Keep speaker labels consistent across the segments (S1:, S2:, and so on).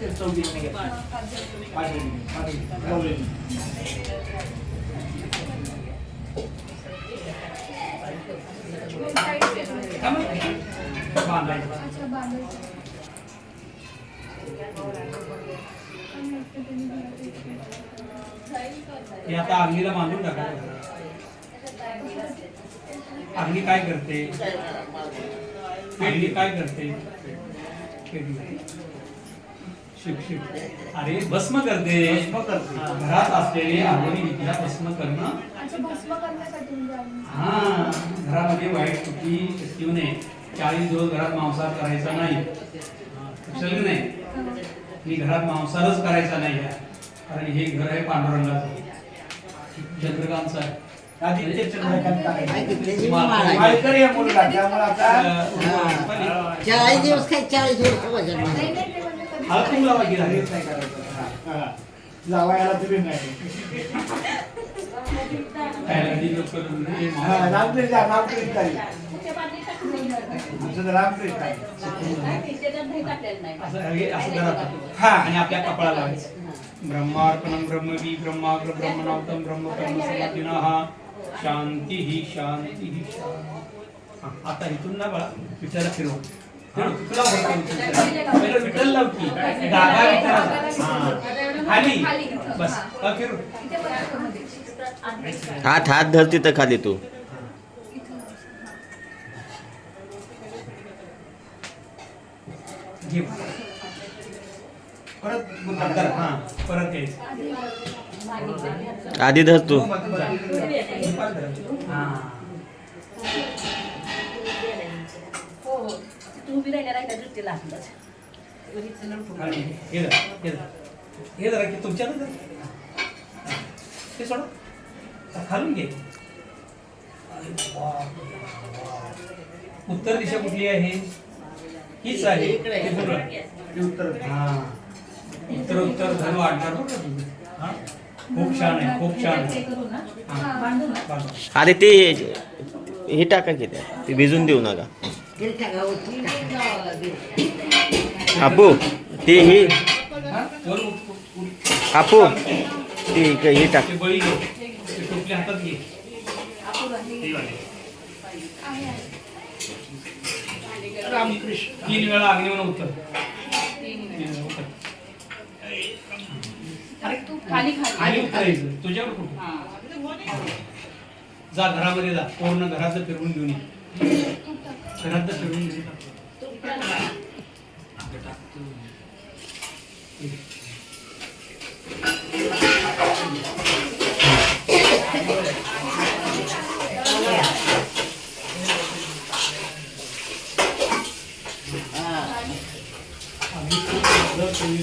S1: ते. पाच नऊ. बांधायचं.
S2: हे आता अग्नीला बांधून टाका अग्नी काय करते अग्नी काय करते शिक अरे भस्म करते. घरात असलेले आवडी विद्या भस्म करणं
S3: अच्छा भस्म करण्यासाठी म्हणजे
S2: हा घरामध्ये वाईट चुकी येऊ नये चाळीस दिवस घरात मांसाहार करायचा नाही. लक्षात नाही? मी घरात मांसाहारच करायचा नाही. कारण हे घर आहे पांडुरंगाचं. चंद्रकांतचं आहे.
S1: आदित्य चंद्रकांत आहे.
S4: चाळीस दिवस काय चाळीस दिवस
S3: नाही?
S2: लागेल.
S1: करायचं तरी रामकृष्ण रामकृष्ण. आमचं रामकृष्ण
S2: हे आणि आपल्या कपाळाला लावायचं. ब्रह्मार्पणं ब्रह्मवी ब्रह्माग्र ब्रह्मणावतम ब्रह्मकर्म समाधिनः शांती ही शांती ही शांती. आता इथून ना बाळा विचारा फिरव. फिरव, तुला विचारायचा. हा. खाली. बस.
S5: हात हात धर तिथं खाली तू.
S1: परत
S2: हा.
S5: आधी धर तू.
S2: हा.
S6: हो हो. तुम्ही राहिल्या राहिल्या दृष्टीला.
S2: हे धरा, हे. हे जरा की तुमच्यातच आहे. ते सोडा खालून घे. उत्तर दिशा कुठली आहे हीच आहे हे.
S1: हे उत्तर
S2: हा उत्तर उत्तर धन वाढणार. हा? खूप छान आहे खूप छान आहे
S6: करू ना
S2: हा.
S6: बांधू ना
S2: बांधा.
S5: अरे ते हे टाका की त्या ते भिजून देऊ नका आपू ते हे
S2: हा?
S5: आपू ते हे टाक
S2: ते बळी घे ते टोपली हातात घे हे वाले.
S3: आहे, आहे.
S1: रामकृष्ण
S2: तीन वेळा अग्नी म्हणून उत्तर तीन वेळा उत्तर.
S6: अरे तू खाली खाली
S2: खाली उतरायचं तुझ्यावर कुठं जा घरामध्ये जा पूर्ण घराचं फिरवून घेऊन ये घरात फिरवून घेऊन ये. आम्ही जर तुम्ही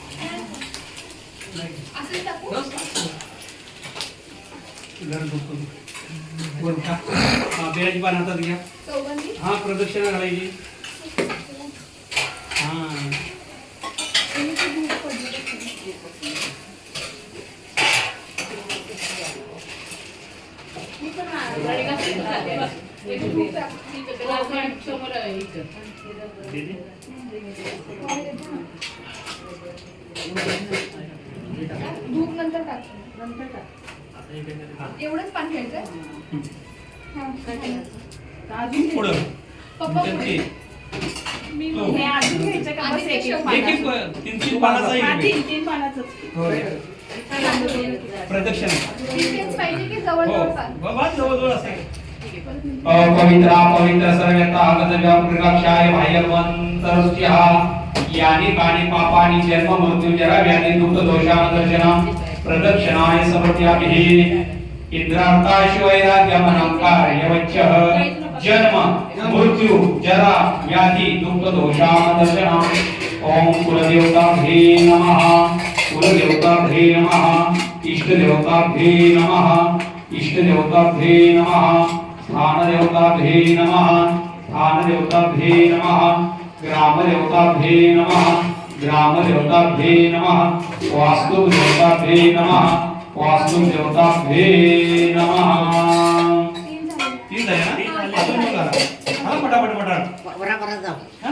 S2: अच्छा.
S3: टाकू
S2: वर हा, बिळाची पान हातात घ्या
S3: चौघांनी
S2: हा प्रदक्षिणा घालायची हा
S3: पडली.
S6: मी पण
S3: एक
S6: समोर आहे इथं.
S3: नंतर टाक.
S6: नंतर टाक.
S3: एवढंच पान घ्यायचं? हा.
S6: अजून
S2: पुढं.
S3: पप्पा
S2: त्यांची
S6: मी
S2: तो.
S6: हे अजून घ्यायचं का बस एक एक पानाचं?
S2: तीन तीन पानाचा
S6: हा, तीन. तीन पानाचंच.
S2: हो. हो
S7: सर्वता यानि कानि पापानि जन्म व्याधि दुःख प्रदक्षिणाय दर्शनम प्रदक्षिणाय समर्पयामि
S2: इंद्रार्थाशिवैराग्यमनंकार जन्म मृत्यु जरा व्याधि दुःख दोषादर्शनम ओम कुलदेवताभ्ये नमः। कुलदेवताभ्ये नमः। इष्टदेवताभ्ये नमः। इष्टदेवताभ्ये नमः। स्थानदेवताभ्ये नमः। स्थानदेवताभ्ये नमः। ग्रामदेवताभ्ये नमः। ग्रामदेवताभ्ये नमः। वास्तुदेवताभ्ये नमः। वास्तुदेवताभ्ये नमः।
S8: तीन झाले
S3: तीन झाले. ना अजून दोन करा. हा पटापट पटापट.
S4: बरोबर जाऊ.
S3: हा.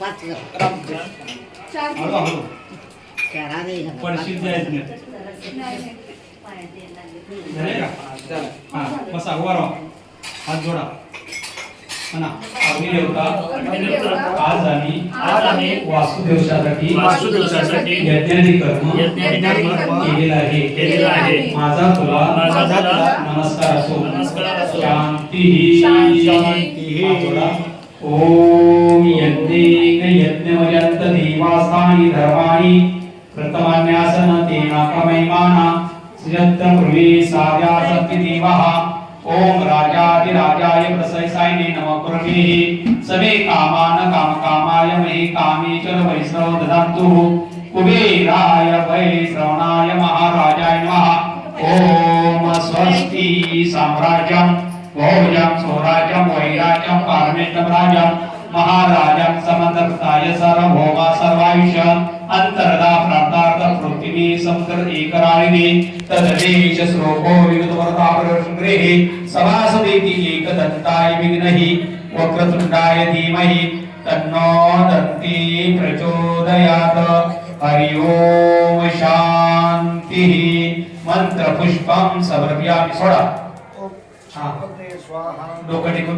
S4: पाच कर.
S8: चार
S3: हळू हळू.
S4: चार आले का?
S3: पडशील जायचं नाही.
S8: नाही नाही.
S3: झाले का? हा बसा उभा राहा. हात जोडा. आज आम्ही
S8: आज आम्ही
S3: वासुदेवसाठी
S9: वासुदेवसाठी
S3: यज्ञादी कर्म
S9: कर्म
S3: केलेलं आहे
S9: केलेलं आहे.
S3: माझा तुला
S9: माझा तुला
S3: नमस्कार असो
S9: नमस्कार असो.
S3: शांती
S8: शांती.
S2: ओम यज्ञेक यज्ञमयंत देवास्थानि धर्माणि प्रथमान्यासन तेना कमैमाना सृजत्र पृथ्वी सार्या सत्य देवः ओम राजाधिराजाय प्रसयसायने नमः कुर्मे समे कामान काम कामाय महे कामे च वैष्णव ददान्तु कुबेराय वैश्रवणाय महाराजाय नमः। ओम स्वस्ति साम्राज्यं भोजं स्वराज्यं वैराज्यं पारमेतम राजं महाराजं समन्तकृताय सर्वभौम सर्वायुष अंतरदा प्राप्त समुद्र एकराळिने तददेश श्लोको विगतवरतापरसङ्ग्रहे सभासदेति एकदन्ताय विघ्नहि वक्रतुण्डाय धीमहि तन्नो दन्ति प्रचोदयात्। हरि ओम शान्तिः। मन्त्रपुष्पं समर्पयामि। सोडा। हा। डोकं टेकून